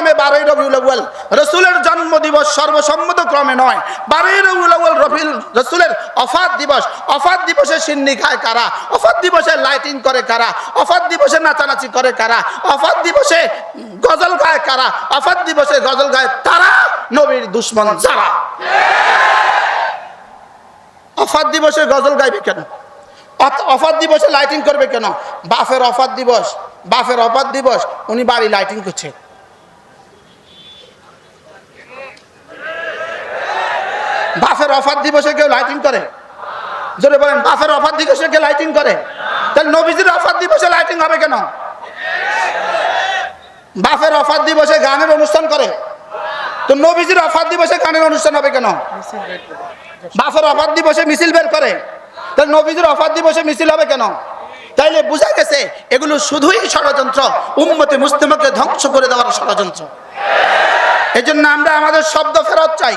ক্রমে বারোই রবিউল আউ্য়াল রসুলের জন্ম দিবস সর্বসম্মত ক্রমে নয়। বারোই রবিউল আউ্য়াল রফিল, রসুলের অফাত দিবস। অফাত দিবসে সিন্নি খায় কারা? অফাত দিবসে লাইটিং করে কারা? অফাত দিবসে নাচানাচি করে কারা? অফাত দিবসে গজল গায় কারা? অফাত দিবসে গজল গায় তারা? নবীর দুশ্মন যারা? অফাত দিবসে গজল গাইবে কেন? অফাত দিবসে লাইটিং করবে কেন? বাফের অফাত দিবস, বাফের অফাত দিবস, উনি বাড়ি লাইটিং করছে। বাফের অফার দিবসে কেউ লাইটিং করে। জোরে বলেন, বাফের অফার দিবসে কেউ লাইটিং করে। তাহলে নবীজির অফার দিবসে লাইটিং হবে কেন? বাফের অফার দিবসে গানের অনুষ্ঠান করে। তো নবীজির অফার দিবসে গানের অনুষ্ঠান হবে কেন? বাফের অফার দিবসে মিছিল বের করে। তাহলে নবীজির অফার দিবসে মিছিল হবে কেন? তাইলে বোঝা গেছে, এগুলো শুধুই ষড়যন্ত্র। উম্মতে মুসলিমকে ধ্বংস করে দেওয়ার ষড়যন্ত্র। এই জন্য আমরা আমাদের শব্দ ফেরত চাই।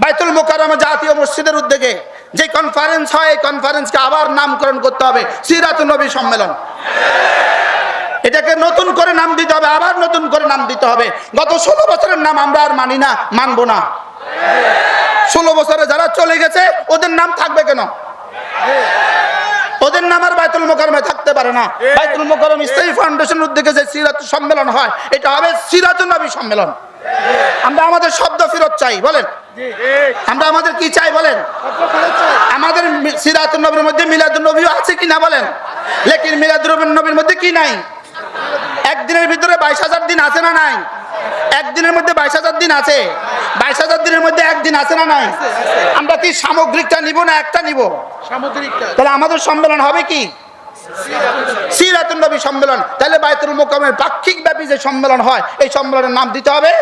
বাইতুল মোকারমা জাতীয় মসজিদের উদ্যোগে যে কনফারেন্স হয়, এই কনফারেন্সকে আবার নামকরণ করতে হবে সিরাত নবী সম্মেলন। এটাকে নতুন করে নাম দিতে হবে, আবার নতুন করে নাম দিতে হবে। গত ষোলো বছরের নাম আমরা আর মানি না, মানব না। ষোলো বছরে যারা চলে গেছে, ওদের নাম থাকবে কেন? ওদের নাম আর বাইতুল মোকারমে থাকতে পারে না। বাইতুল মোকারম ইসলামী ফাউন্ডেশন উদ্যোগে যে সিরাত সম্মেলন হয়, এটা হবে সিরাত নবী সম্মেলন। আমরা আমাদের শব্দ ফেরত চাই বলেন। আমরা আমাদের কি চাই বলেন? আমাদের মি- নবীর মধ্যে মিলাদুন নবীও আছে কি না বলেন? লেকিন মিলাদুর নবীর মধ্যে কি নাই? একদিনের ভিতরে বাইশ হাজার দিন আছে না নাই? একদিনের মধ্যে বাইশ হাজার দিন আছে। বাইশ হাজার দিনের মধ্যে একদিন আছে না নাই? আমরা কি সামগ্রিকটা নিব না একটা নিব? সামুদ্রিকটা তাহলে আমাদের সম্মেলন হবে কি? সিরাতুন নবী সম্মেলন। তাহলে বাইতুল মোকামের পাক্ষিক ব্যাপী যে সম্মেলন হয়, এই সম্মেলনের নাম দিতে হবে?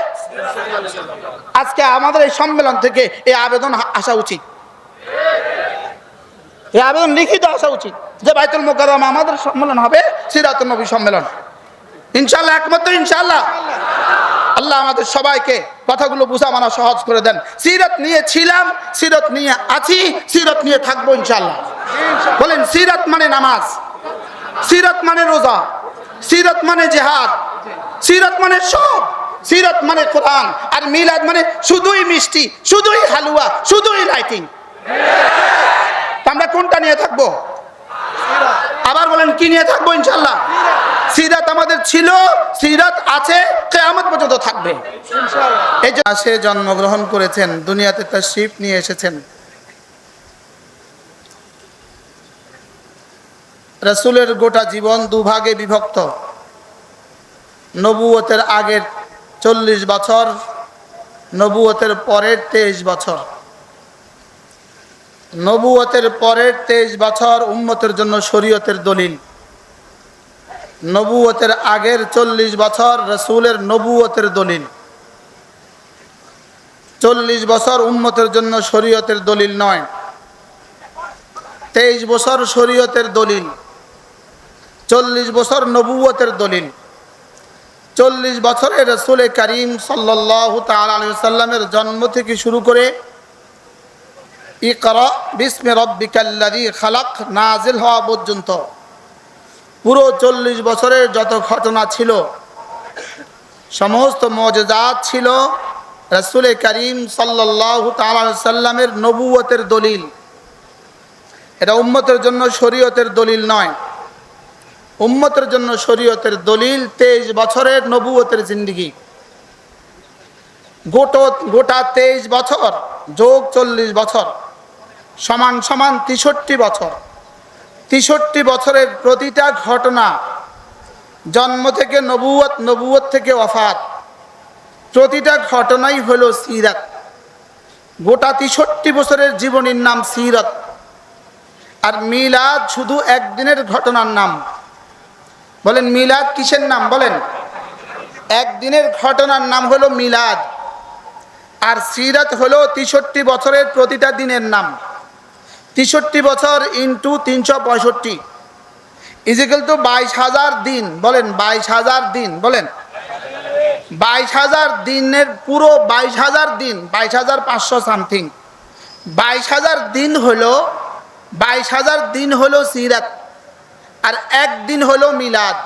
আজকে আমাদের এই সম্মেলন থেকে এই আবেদন আসা উচিত। এই আবেদন লিখিত আসা উচিত যে বাইতুল মোকাররম আমাদের সম্মেলন হবে সিরাতুন নবী সম্মেলন। ইনশাল্লাহ একমাত্র ইনশাল্লাহ আল্লাহ আমাদের সবাইকে কথাগুলো বুঝা মানা সহজ করে দেন। সিরত নিয়ে ছিলাম, সিরত নিয়ে আছি, সিরত নিয়ে থাকব ইনশাল্লাহ বলেন, সিরত মানে নামাজ। সিরত মানে রোজা, সিরত মানে জেহাদ, সিরত মানে সব, সিরত মানে কোরআন, আর মিলাদ মানে শুধুই মিষ্টি, শুধুই হালুয়া, শুধুই লাইটিং আমরা কোনটা নিয়ে থাকব? আবার বলেন, কি নিয়ে থাকব ইনশাল্লাহ? সিরাত আমাদের ছিল, সিরাত আছে, কেয়ামত পর্যন্ত থাকবে। এই যে সে জন্মগ্রহণ করেছেন, দুনিয়াতে তার শিপ নিয়ে এসেছেন। রসুলের গোটা জীবন দুভাগে বিভক্ত। নবুয়তের আগের চল্লিশ বছর, নবুয়তের পরের তেইশ বছর। নবুয়তের পরের তেইশ বছর উম্মতের জন্য শরীয়তের দলিল। নবুয়তের আগের চল্লিশ বছর রসুলের নবুয়তের দলিল। চল্লিশ বছর উম্মতের জন্য শরীয়তের দলিল নয়। তেইশ বছর শরীয়তের দলিল। চল্লিশ বছর নবুয়তের দলিল। চল্লিশ বছরে রসুল করিম সাল্লাহ তাল্লামের জন্ম থেকে শুরু করে ইকরা বিসমে রব্বিকাল্লাদি খালাক নাজিল হওয়া পর্যন্ত পুরো চল্লিশ বছরের যত ঘটনা ছিল, সমস্ত মজাত ছিল রসুল করিম সাল্লাহ সাল্লামের নবুয়তের দলিল। এটা উম্মতের জন্য শরীয়তের দলিল নয়। উম্মতের জন্য শরীয়তের দলিল তেইশ বছরের নবুয়তের জিন্দিগি। গোটো, গোটা তেইশ বছর, যোগ চল্লিশ বছর, সমান সমান তেষট্টি বছর। তেষট্টি বছরের প্রতিটা ঘটনা জন্ম থেকে নবুয়ত নবুয়ত থেকে অফাত প্রতিটা ঘটনাই হলো সিরাত। গোটা তেষট্টি বছরের জীবনীর নাম সিরত। আর মিলাদ শুধু একদিনের ঘটনার নাম। বলেন, মিলাদ কিসের নাম? বলেন, একদিনের ঘটনার নাম হলো মিলাদ, আর সিরাত হলো তেষট্টি বছরের প্রতিটা দিনের নাম। তেষট্টি বছর ইন্টু তিনশো পঁয়ষট্টি। ইজিক্যাল টু বাইশ হাজার দিন, বলেন, বাইশ হাজার দিন, বলেন। বাইশ হাজার দিনের পুরো বাইশ হাজার দিন, বাইশ হাজার পাঁচশো সামথিং। বাইশ হাজার দিন হলো, বাইশ হাজার দিন হলো সিরাত। আর একদিন হলো মিলাদ।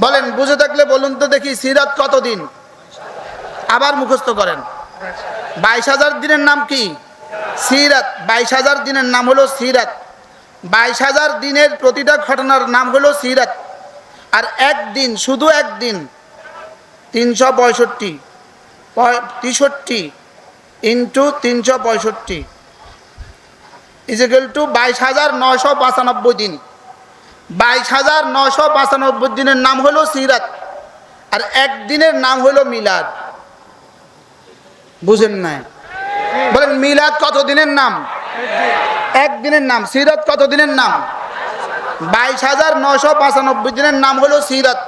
বলেন, বুঝে থাকলে বলুন তো দেখি, সিরাত কতদিন? আবার মুখস্থ করেন। বাইশ হাজার দিনের নাম কি? সিরাত। বাইশ হাজার দিনের নাম হলো সিরাত। বাইশ হাজার দিনের প্রতিটা ঘটনার নাম হলো সিরাত। আর একদিন, শুধু একদিন, তিনশো পঁয়ষট্টি। তেষট্টি ইন্টু তিনশো পঁয়ষট্টি। ইজিক্যাল টু বাইশ হাজার নশো পঁচানব্বই দিন। বাইশ হাজার নশো পঁচানব্বই দিনের নাম হলো সিরাত, আর একদিনের নাম হলো মিলাদ। বুঝেন নাই? বলেন, মিলাদ কত দিনের নাম? একদিনের নাম। সিরাত কত দিনের নাম? বাইশ হাজার নশো পঁচানব্বই দিনের নাম হলো সিরাত।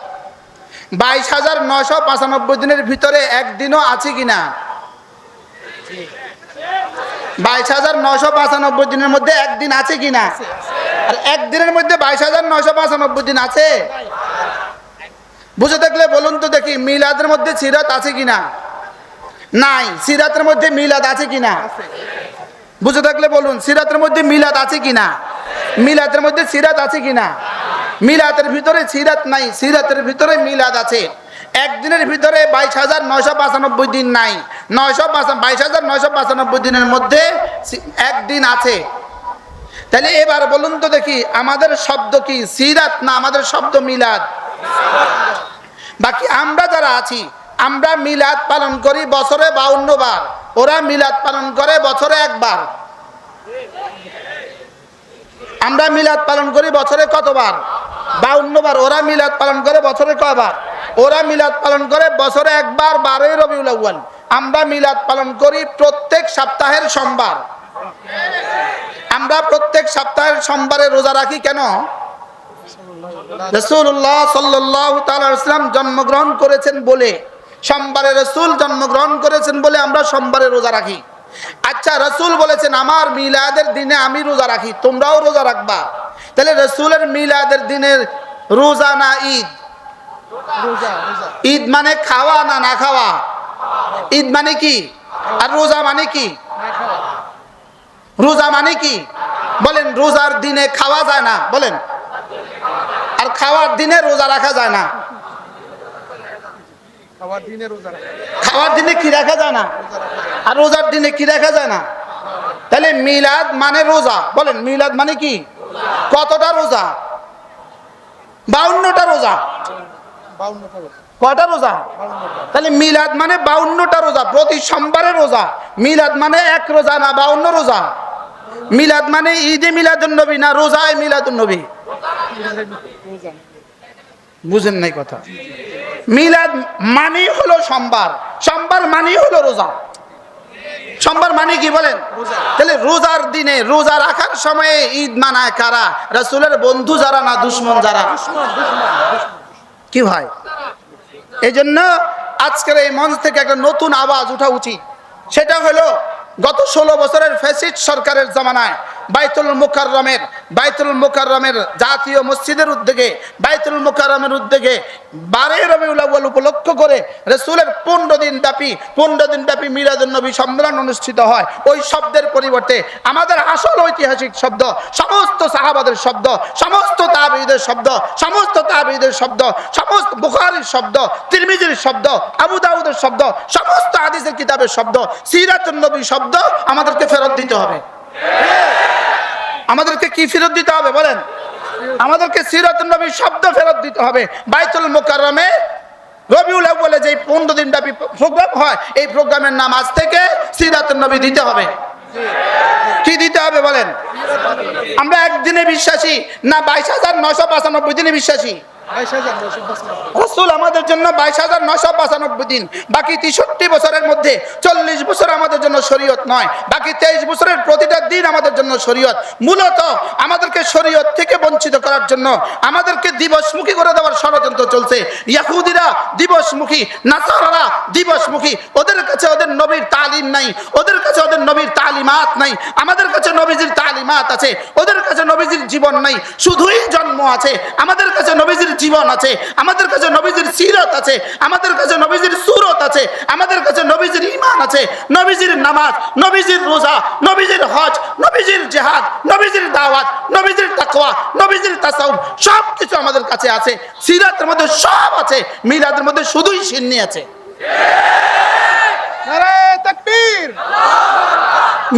বাইশ হাজার নশো পঁচানব্বই দিনের ভিতরে একদিনও আছে কিনা? বাইশ হাজার নশো পঁচানব্বই দিনের মধ্যে একদিন আছে কিনা? আর একদিনের মধ্যে বাইশ হাজার নশো পঁচানব্বই দিন আছে। বুঝে থাকলে বলুন তো দেখি, মিলাদের মধ্যে সিরাত আছে কিনা? নাই, সিরাতের মধ্যে মিলাদ আছে কিনা? বুঝে থাকলে বলুন, সিরাতের মধ্যে মিলাদ আছে কিনা? মিলাদের মধ্যে সিরাত আছে কিনা? মিলাতের ভিতরে সিরাত নাই, সিরাতের ভিতরে মিলাদ আছে। একদিনের ভিতরে বাইশ হাজার নয়শো পঁচানব্বই দিন নাই। নয়শো বাইশ হাজার নয়শো পঁচানব্বই দিনের মধ্যে একদিন আছে। তাহলে এবার বলুন তো দেখি, আমাদের শব্দ কি? সিরাত না আমাদের শব্দ মিলাদ? বাকি আমরা যারা আছি, আমরা মিলাদ পালন করি বছরে বাউন্ন বার। ওরা মিলাদ পালন করে বছরে একবার। আমরা মিলাদ পালন করি বছরে কতবার? বাউন্ন বার। ওরা মিলাদ পালন করে বছরে কয়বার? ওরা মিলাদ পালন করে বছরে একবার, বারোই রবিউল আমরা মিলাদ পালন করি প্রত্যেক সপ্তাহের সোমবার। আমরা প্রত্যেক সপ্তাহের সোমবারে রোজা রাখি কেন? রসুল্লাহ সাল্লাহ তালাম জন্মগ্রহণ করেছেন বলে, সোমবারে রসুল জন্মগ্রহণ করেছেন বলে আমরা সোমবারে রোজা রাখি। আচ্ছা রসুল বলেছেন, আমার মিলাদের দিনে আমি রোজা রাখি, তোমরাও রোজা রাখবা। তাহলে রসুলের মিলাদের দিনের রোজা না ঈদ? ঈদ মানে খাওয়া না না খাওয়া? ঈদ মানে কি? আর রোজা মানে কি? রোজা মানে কি? বলেন রোজার দিনে খাওয়া যায় না বলেন। আর খাওয়ার দিনে রোজা রাখা যায় না। খাওয়ার দিনে রোজা খাওয়ার দিনে কি রাখা যায় না? আর রোজার দিনে কি রাখা যায় না? তাহলে মিলাদ মানে রোজা বলেন মিলাদ মানে কি? কতটা রোজা? বাউন্নটা রোজা। কটা রোজা? তাহলে মিলাদ মানে বাউন্নটা রোজা প্রতি সোমবারে রোজা। মিলাদ মানে এক রোজা না বাউন্ন রোজা। মিলাদ মানে ঈদে মিলাদুন নবী না রোজায় মিলাদুন নবী? বুঝেন নাই কথা। মিলাদ মানি হলো সোমবার। সোমবার মানি হলো রোজা। সোমবার মানে কি বলেন? তাহলে রোজার দিনে রোজা রাখার সময়ে ঈদ মানায় কারা? রাসূলের বন্ধু যারা না দুশ্মন যারা? কি ভাই? এই জন্য আজকের এই মঞ্চ থেকে একটা নতুন আওয়াজ উঠা উচিত। সেটা হলো গত ষোলো বছরের ফ্যাসিড সরকারের জামানায় বাইতুল মুকাররমের বাইতুল মুকাররমের জাতীয় মসজিদের উদ্যোগে, বাইতুল মুকাররমের উদ্যোগে বারে রবিউল আউয়াল উপলক্ষ করে রসুলের পনেরো দিন ব্যাপী, পনেরো দিন ব্যাপী মিলাদুল নবী সম্মেলন অনুষ্ঠিত হয়। ওই শব্দের পরিবর্তে আমাদের আসল ঐতিহাসিক শব্দ, সমস্ত সাহাবাদের শব্দ, সমস্ত তাবিদের শব্দ, সমস্ত তাবিদের শব্দ, সমস্ত বুখারির শব্দ, তিরমিজির শব্দ, আবু দাউদের শব্দ, সমস্ত হাদিসের কিতাবের শব্দ সিরাতুন নবী শব্দ আমাদেরকে ফেরত দিতে হবে। আমাদেরকে কি ফেরত দিতে হবে বলেন? আমাদেরকে সিরাতুন নবী শব্দ ফেরত দিতে হবে। বাইতুল মোকাররমে রবিউল বলে যে পনেরো দিন ব্যাপী প্রোগ্রাম হয়, এই প্রোগ্রামের নাম আজ থেকে সিরাতুন নবী দিতে হবে। কি দিতে হবে বলেন? আমরা একদিনে বিশ্বাসী, না বাইশ হাজার নশো পঁচানব্বই দিনে বিশ্বাসী। আমাদের জন্য বাইশ হাজার পঁচানব্বই দিন। বাকি তেষট্টি বছরের মধ্যে চল্লিশ বছর আমাদের জন্য শরীয়ত নয়। বাকি তেইশ বছরের প্রতিটা দিন আমাদের জন্য শরীয়ত। মূলত আমাদেরকে শরীয়ত থেকে বঞ্চিত করার জন্য আমাদেরকে দিবসমুখী করে দেওয়ার ষড়যন্ত্র চলছে। ইয়াহুদিরা দিবসমুখী দিবসমুখী। ওদের কাছে ওদের নবীর তালিম নাই। ওদের কাছে ওদের নবীর তালিমাত নাই। আমাদের কাছে নবীজির তালিমাত আছে। ওদের কাছে নবীজির জীবন নাই। শুধুই জন্ম আছে। আমাদের কাছে নবীজির জীবন আছে, আমাদের কাছে নবীজির সিরত আছে, আমাদের কাছে নবীজির সুরত আছে, আমাদের কাছে নবীজির ইমান আছে, নবীজির নামাজ, নবীজির রোজা, নবীজির হজ, নবীজির জেহাদ, নবীজির দাওয়াত, নবীজির তাকওয়া, নবীজির তাসাউফ সব কিছু আমাদের কাছে আছে, সিরাতের মধ্যে সব আছে, মিলাদের মধ্যে শুধুই সিন্নি আছে।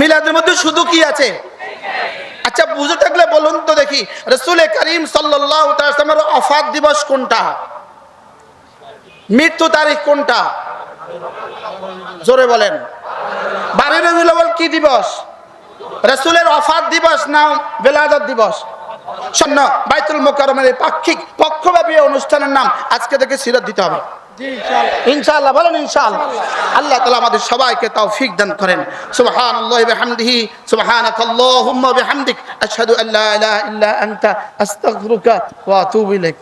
মিলাদের মধ্যে শুধু কি আছে? আচ্ছা বুঝে থাকলে বলুন তো দেখি, রসুল করিম সাল্লামের অফাত দিবস কোনটা? মৃত্যু তারিখ কোনটা? জোরে বলেন। বারো রবিউল কি দিবস? রসুলের অফাত দিবস না বেলাদত দিবস? শূন্য বাইতুল মোকারমের পাক্ষিক, পক্ষব্যাপী অনুষ্ঠানের নাম আজকে থেকে সিরত দিতে হবে। ইনশাআল্লাহ। বলেন ইনশাআল্লাহ। আল্লাহ তালা আমাদের সবাইকে তৌফিক দান করেন। সুবহানাল্লাহি বিহামদিহি সুবহানাকাল্লাহুম্মা বিহামদিক আশহাদু আল্লা ইলাহা ইল্লা আনতা আস্তাগফিরুকা ওয়া আতুবু ইলাইক।